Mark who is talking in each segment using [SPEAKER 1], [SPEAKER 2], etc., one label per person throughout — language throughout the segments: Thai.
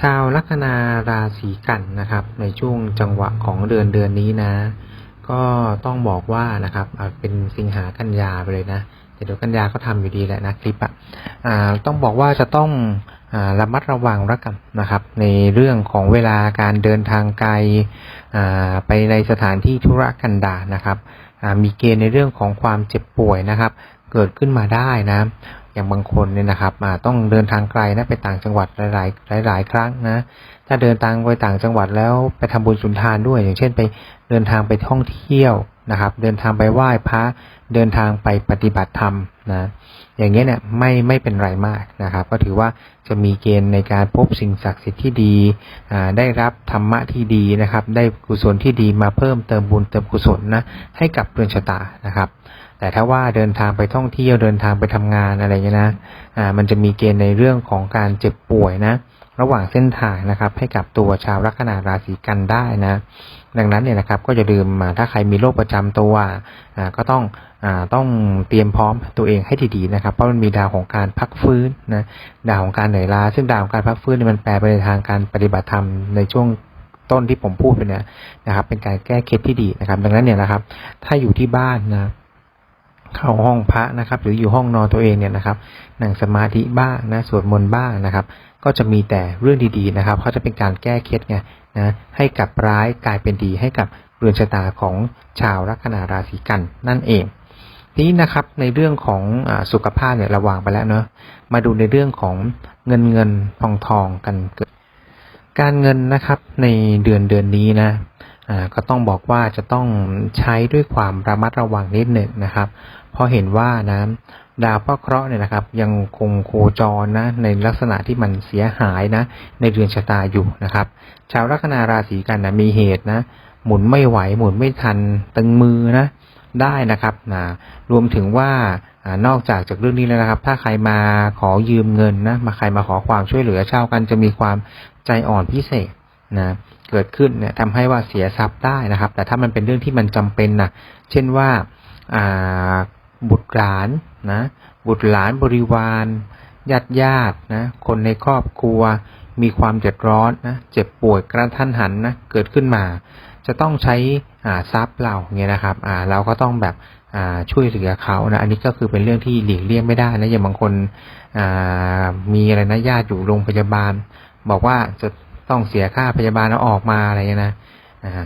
[SPEAKER 1] ชาวลัคนาราศีกันนะครับ ในช่วงจังหวะของเดือนเดือนนี้นะ ก็ต้องบอกว่านะครับเป็นสิงหากันยาไปเลยนะแต่เดี๋ยวกันยาก็ทำอยู่ดีแหละนะคลิปอะอ่าต้องบอกว่าจะต้องอระมัดระวังแล้วกันนะครับ ในเรื่องของเวลาการเดินทางไกลไปในสถานที่ธุรกันดารนะครับมีเกณฑ์ในเรื่องของความเจ็บป่วยนะครับ เกิดขึ้นมาได้นะ อย่างบางคนเนี่ยนะครับอ่าต้องเดินทางไกลนะไปต่างจังหวัดหลาย ๆ หลาย ๆ ครั้งนะ ถ้าเดินทางไปต่างจังหวัดแล้วไปทำบุญสุนทานด้วย อย่างเช่นไปเดินทางไปท่องเที่ยวนะครับ เดินทางไปไหว้พระเดินทางไปปฏิบัติธรรมนะอย่างเงี้ยเนี่ยไม่ไม่เป็นไรมากนะครับ ก็ถือว่าจะมีเกณฑ์ในการพบสิ่งศักดิ์สิทธิ์ที่ดีอ่าได้รับธรรมะที่ดีนะครับ ได้กุศลที่ดีมาเพิ่มเติมบุญเติมกุศลนะให้กับเรือนชะตานะครับ แต่ถ้าว่าเดินทางไปท่องเที่ยวเดินทางไปทำงานอะไรเงี้ยนะอ่ามันจะมีเกณฑ์ในเรื่องของการเจ็บป่วยนะระหว่างเส้นทางนะครับ ให้กับตัวชาวลัคนาราศีกันได้นะ ดังนั้นเนี่ยนะครับก็จะลืมมาถ้าใครมีโรคประจำตัวอ่าก็ต้องอ่าต้องเตรียมพร้อมตัวเองให้ดีๆนะครับเพราะมันมีดาวของการพักฟื้นนะดาวของการเหนื่อยล้าซึ่งดาวของการพักฟื้นเนี่ยมันแปลไปในทางการปฏิบัติธรรมในช่วงต้นที่ผมพูดไปเนี่ยนะครับ เป็นการแก้เคล็ดที่ดีนะครับ ดังนั้นเนี่ยนะครับ ถ้าอยู่ที่บ้านนะ เข้าห้องพระนะครับ หรืออยู่ห้องนอนตัวเองเนี่ยนะครับนั่งสมาธิบ้างนะสวดมนต์บ้างนะครับ ก็จะมีแต่เรื่องดีๆนะครับเขาจะเป็นการแก้เคล็ดไงนะให้กับร้ายกลายเป็นดีให้กับเรือนชะตาของชาวลัคนาราศีกันนั่นเองทีนี้นะครับในเรื่องของอสุขภาพเนี่ยระวางไปแล้วเนอะมาดูในเรื่องของเงินเงินทองทองกันเกิดการเงินนะครับในเดือนเดือนนี้นะก็ต้องบอกว่าจะต้องใช้ด้วยความระมัดระวังนิดหนึ่งนะครับ เพราะเห็นว่านะดาวพระเคราะห์เนี่ยนะครับ ยังคงโคจรนะในลักษณะที่มันเสียหายนะ ในเรือนชะตาอยู่นะครับ ชาวลัคนาราศีกันนะมีเหตุนะ หมุนไม่ไหวหมุนไม่ทันตึงมือนะได้นะครับนะรวมถึงว่าอานอกจากจากเรื่องนี้แล้วนะครับ ถ้าใครมาขอยืมเงินนะมาใครมาขอความช่วยเหลือชาวกันจะมีความใจอ่อนพิเศษนะเกิดขึ้นเนี่ยทำให้ว่าเสียทรัพย์ได้นะครับ แต่ถ้ามันเป็นเรื่องที่มันจำเป็นนะเช่นว่าอ่า บุตรหลานนะบุตรหลานบริวารญาติญาตินะคนในครอบครัวมีความเดือดร้อนนะเจ็บป่วยกระทันหันนะเกิดขึ้นมา จะต้องใช้อ่าทรัพย์เราเนี่ยนะครับอ่าเราก็ต้องแบบอ่าช่วยเหลือเขานะอันนี้ก็คือเป็นเรื่องที่หลีกเลี่ยงไม่ได้นะอย่างบางคนอ่ามีอะไรนะญาติอยู่โรงพยาบาล บอกว่าจะต้องเสียค่าพยาบาลแล้วออกมาอะไรเงี้ยนะ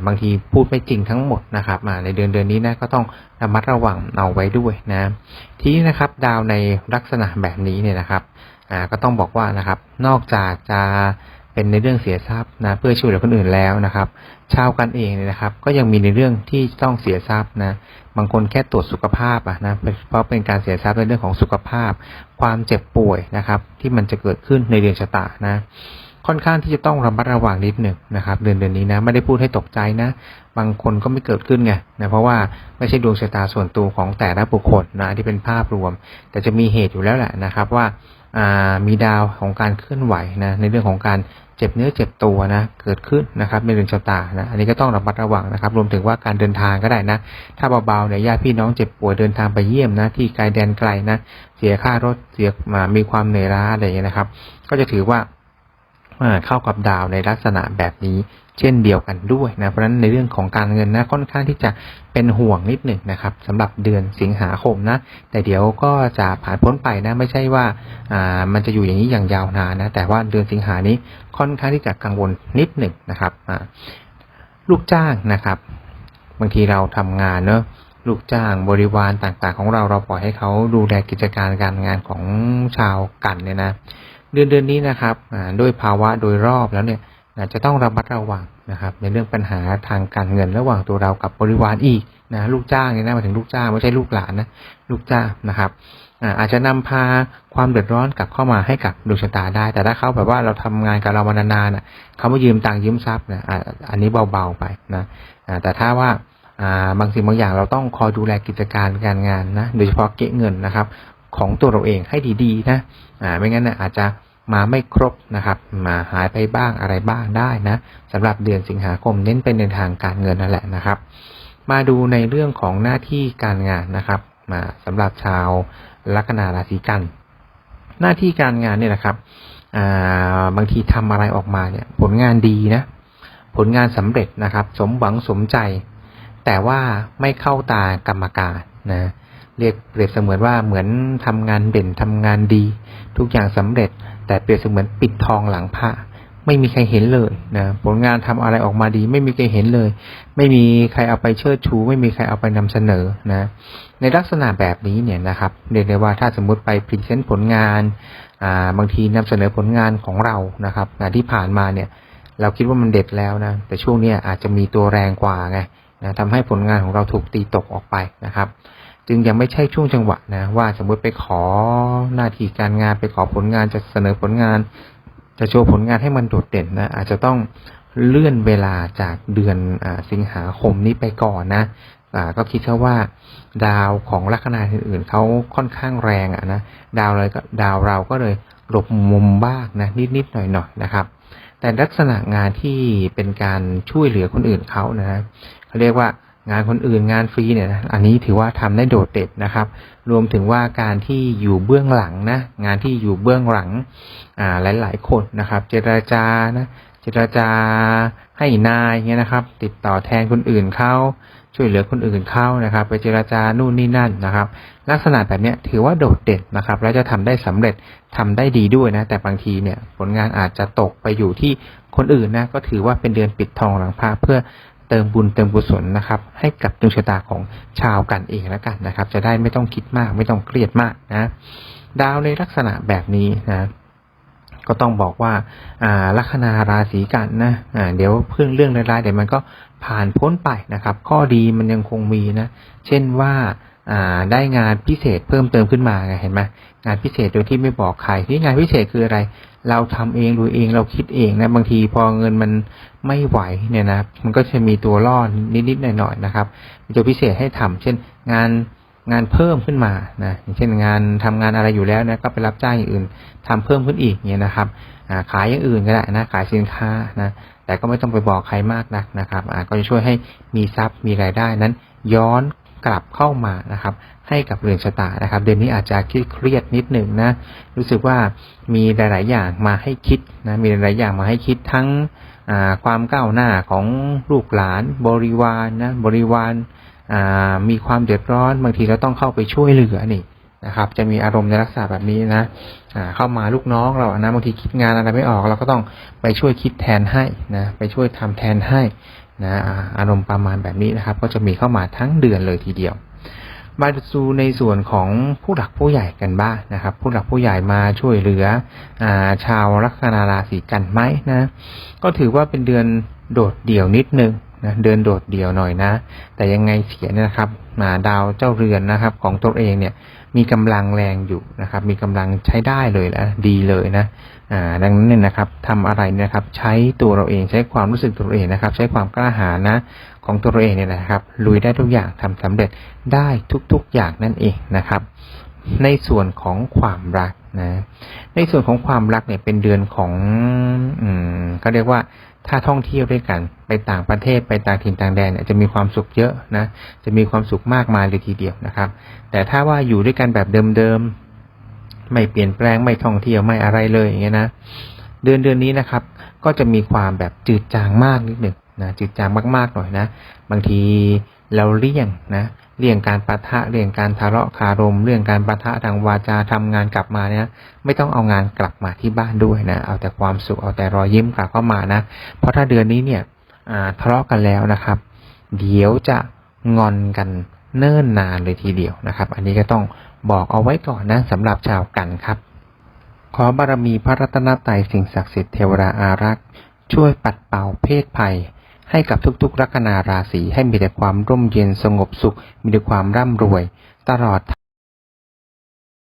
[SPEAKER 1] บางทีพูดไม่จริงทั้งหมดนะครับอ่าในเดือนเดือนนี้นะก็ต้องระมัดระวังเอาไว้ด้วยนะทีนี้นะครับดาวในลักษณะแบบนี้เนี่ยนะครับอ่าก็ต้องบอกว่านะครับ นอกจากจะเป็นในเรื่องเสียทรัพย์นะเพื่อช่วยเหลือคนอื่นแล้วนะครับ ชาวกันเองเนี่ยนะครับ ก็ยังมีในเรื่องที่ต้องเสียทรัพย์นะบางคนแค่ตรวจสุขภาพอะนะเพราะเป็นการเสียทรัพย์ในเรื่องของสุขภาพ ความเจ็บป่วยนะครับ ที่มันจะเกิดขึ้นในเดือนชะตานะ ค่อนข้างที่จะต้องระมัดระวังนิดหนึ่งนะครับเดือนเดือนนี้นะไม่ได้พูดให้ตกใจนะ บางคนก็ไม่เกิดขึ้นไงนะเพราะว่าไม่ใช่ดวงชะตาส่วนตัวของแต่ละบุคคลนะที่เป็นภาพรวม แต่จะมีเหตุอยู่แล้วแหละนะครับว่าามีดาวของการเคลื่อนไหวนะในเรื่องของการเจ็บเนื้อเจ็บตัวนะเกิดขึ้นนะครับในเดือนชะตานะอันนี้ก็ต้องระมัดระวังนะครับ รวมถึงว่าการเดินทางก็ได้นะ ถ้าเบาๆเนี่ยญาติพี่น้องเจ็บป่วยเดินทางไปเยี่ยมนะที่ไกลแดนไกลนะเสียค่ารถเสียมามีความเหนื่อยล้าอะไรอย่างเงี้ยนะครับ ก็จะถือว่า เข้ากับดาวในลักษณะแบบนี้เช่นเดียวกันด้วยนะ เพราะฉะนั้นในเรื่องของการเงินนะค่อนข้างที่จะเป็นห่วงนิดหนึ่งนะครับสำหรับเดือนสิงหาคมนะ แต่เดี๋ยวก็จะผ่านพ้นไปนะ ไม่ใช่ว่าอ่ามันจะอยู่อย่างนี้อย่างยาวนานนะ แต่ว่าเดือนสิงหานี้ค่อนข้างที่จะกังวลนิดหนึ่งนะครับอ่าลูกจ้างนะครับ บางทีเราทำงานเนอะลูกจ้างบริวารต่างๆ ของเราเราปล่อยให้เขาดูแลกิจการการงานของชาวกันเนี่ยนะ เดือนเดือนนี้นะครับด้วยภาวะโดยรอบแล้วเนี่ยจะต้องระมัดระวังนะครับ ในเรื่องปัญหาทางการเงินระหว่างตัวเรากับบริวารอีกนะลูกจ้างเนี่ยนะมาถึงลูกจ้างไม่ใช่ลูกหลานนะลูกจ้างนะครับอาจจะนำพาความเดือดร้อนกลับเข้ามาให้กับดวงชะตาได้ แต่ถ้าเขาแบบว่าเราทำงานกับเรามานานๆนะเขามายืมตังค์ยืมทรัพย์นี่ยอ่าอันนี้เบาๆไปนะแต่ถ้าว่าอ่าบางสิ่งบางอย่างเราต้องคอยดูแลกิจการการงานนะโดยเฉพาะเก็บเงินนะครับ ของตัวเราเองให้ดีๆนะอ่าไม่งั้นนะอาจจะมาไม่ครบนะครับ มาหายไปบ้างอะไรบ้างได้นะสำหรับเดือนสิงหาคมเน้นไปในทางการเงินนั่นแหละนะครับ มาดูในเรื่องของหน้าที่การงานนะครับ มาสำหรับชาวลัคนาราศีกัน หน้าที่การงานเนี่ยนะครับอ่าบางทีทำอะไรออกมาเนี่ยผลงานดีนะ ผลงานสำเร็จนะครับ สมหวังสมใจ แต่ว่าไม่เข้าตากรรมการนะ เรียกเปรียบเสมือนว่าเหมือนทำงานเด่นทำงานดี ทุกอย่างสำเร็จ แต่เปรียบเสมือนปิดทองหลังพระไม่มีใครเห็นเลยนะผลงานทำอะไรออกมาดี ไม่มีใครเห็นเลย ไม่มีใครเอาไปเชิดชู ไม่มีใครเอาไปนำเสนอนะในลักษณะแบบนี้เนี่ยนะครับเรียกได้ว่าถ้าสมมุติไปพรีเซนต์ผลงานอ่าบางทีนำเสนอผลงานของเรานะครับงานที่ผ่านมาเนี่ย เราคิดว่ามันเด็ดแล้วนะแต่ช่วงนี้อาจจะมีตัวแรงกว่าไงนะทำให้ผลงานของเราถูกตีตกออกไปนะครับ จึงยังไม่ใช่ช่วงจังหวะนะ ว่าสมมติไปขอหน้าที่การงานไปขอผลงานจะเสนอผลงาน จะโชว์ผลงานให้มันโดดเด่นนะอาจจะต้องเลื่อนเวลาจากเดือนอสิงหาคมนี้ไปก่อนนะก็คิดแค่ว่า ดาวของลัคนาอื่นๆเขาค่อนข้างแรงอะนะดาวเลยก็ดาวเราก็เลยหลบมุมบ้างนะนิดๆหน่อยๆนะครับ แต่ลักษณะงานที่เป็นการช่วยเหลือคนอื่นเขานะเขาเรียกว่า งานคนอื่นงานฟรีเนี่ยอันนี้ถือว่าทำได้โดดเด่นนะครับ รวมถึงว่าการที่อยู่เบื้องหลังนะงานที่อยู่เบื้องหลังอ่าหลาย ๆ คนนะครับ เจรจานะเจรจาให้นายเงี้ยนะครับ ติดต่อแทนคนอื่นเขาช่วยเหลือคนอื่นเขานะครับ ไปเจรจานู่นนี่นั่นนะครับ ลักษณะแบบนี้ถือว่าโดดเด่นนะครับและจะทำได้สำเร็จทำได้ดีด้วยนะ แต่บางทีเนี่ยผลงานอาจจะตกไปอยู่ที่คนอื่นนะก็ถือว่าเป็นเดือนปิดทองหลังพระเพื่อ เติมบุญเติมกุศลนะครับ ให้กับดวงชะตาของชาวกันเองแล้วกันนะครับ จะได้ไม่ต้องคิดมาก ไม่ต้องเครียดมากนะ ดาวในลักษณะแบบนี้นะก็ต้องบอกว่าอ่าลัคนาราศีกันนะอ่าเดี๋ยวเพื่อนเรื่องร้ายๆเดี๋ยวมันก็ผ่านพ้นไปนะครับ ข้อดีมันยังคงมีนะ เช่นว่า ได้งานพิเศษเพิ่มเติมขึ้นมาไงเห็นไหมงานพิเศษโดยที่ไม่บอกใครที่งานพิเศษคืออะไร เราทำเองดูเองเราคิดเองนะบางทีพอเงินมันไม่ไหวเนี่ยนะมันก็จะมีตัวล่อนิดๆหน่อยๆนะครับมีตัวพิเศษให้ทำเช่นงานงานเพิ่มขึ้นมานะเช่นงานทำงานอะไรอยู่แล้วนะก็ไปรับจ้างอย่างอื่นทำเพิ่มขึ้นอีกเนี่ยนะครับขายอย่างอื่นก็ได้นะขายสินค้านะแต่ก็ไม่ต้องไปบอกใครมากนักนะครับก็จะช่วยให้มีทรัพย์มีรายได้นั้น ย้อน กลับเข้ามานะครับ ให้กับเรือนชะตานะครับ เดือนนี้อาจจะคิดเครียดนิดหนึ่งนะรู้สึกว่ามีหลาย ๆ อย่างมาให้คิดนะมีหลาย ๆ อย่างมาให้คิดทั้งความก้าวหน้าของลูกหลานบริวารนะบริวารมีความเดือดร้อน บางทีเราต้องเข้าไปช่วยเหลือนี่นะครับ จะมีอารมณ์ในลักษณะแบบนี้นะเข้ามาลูกน้องเรานะบางทีคิดงานอะไรไม่ออก เราก็ต้องไปช่วยคิดแทนให้นะไปช่วยทำแทนให้ นะอารมณ์ประมาณแบบนี้นะครับ ก็จะมีเข้ามาทั้งเดือนเลยทีเดียว มาดูในส่วนของผู้หลักผู้ใหญ่กันบ้างนะครับ ผู้หลักผู้ใหญ่มาช่วยเหลืออชาวลัคนาราศีกันไหมนะ ก็ถือว่าเป็นเดือนโดดเดี่ยวนิดนึง นะเดินโดดเดี่ยวหน่อยนะ แต่ยังไงเสียเนี่ยนะครับอ่าดาวเจ้าเรือนนะครับ ของตัวเองเนี่ยมีกำลังแรงอยู่นะครับ มีกำลังใช้ได้เลยนะดีเลยนะอ่าดังนั้นเนี่ยนะครับทำอะไรนะครับ ใช้ตัวเราเองใช้ความรู้สึกตัวเองนะครับ ใช้ความกล้าหาญนะของตัวเองเนี่ยนะครับ ลุยได้ทุกอย่างทำสำเร็จได้ทุกๆอย่างนั่นเองนะครับ ในส่วนของความรักนะในส่วนของความรักเนี่ยเป็นเดือนของ ก็เรียกว่าถ้าท่องเที่ยวด้วยกันไปต่างประเทศไปต่างถิ่นต่างแดนเนี่ยจะมีความสุขเยอะนะจะมีความสุขมากมายเลยทีเดียวนะครับ แต่ถ้าว่าอยู่ด้วยกันแบบเดิมๆไม่เปลี่ยนแปลงไม่ท่องเที่ยวไม่อะไรเลยอย่างเงี้ยนะเดือนเดือนนี้นะครับ ก็จะมีความแบบจืดจางมากนิดหนึ่งนะจืดจางมากๆหน่อยนะ บางทีเราเลี่ยงนะ เลี่ยงการปะทะเลี่ยงการทะเลาะคารม เรื่องการปะทะทางวาจาทำงานกลับมาเนี่ยไม่ต้องเอางานกลับมาที่บ้านด้วยนะเอาแต่ความสุขเอาแต่รอยยิ้มกลับเข้ามานะ เพราะถ้าเดือนนี้เนี่ยทะเลาะกันแล้วนะครับ เดี๋ยวจะงอนกันเนิ่นนานเลยทีเดียวนะครับ อันนี้ก็ต้องบอกเอาไว้ก่อนนะสำหรับชาวกันครับ ขอบารมีพระรัตนตรัยสิ่งศักดิ์สิทธิ์เทวดาอารักษ์ช่วยปัดเป่าเพศภัย ให้กับทุกๆลัคนาราศีให้มีแต่ความร่มเย็นสงบสุข มีแต่ความร่ำรวย ตลอด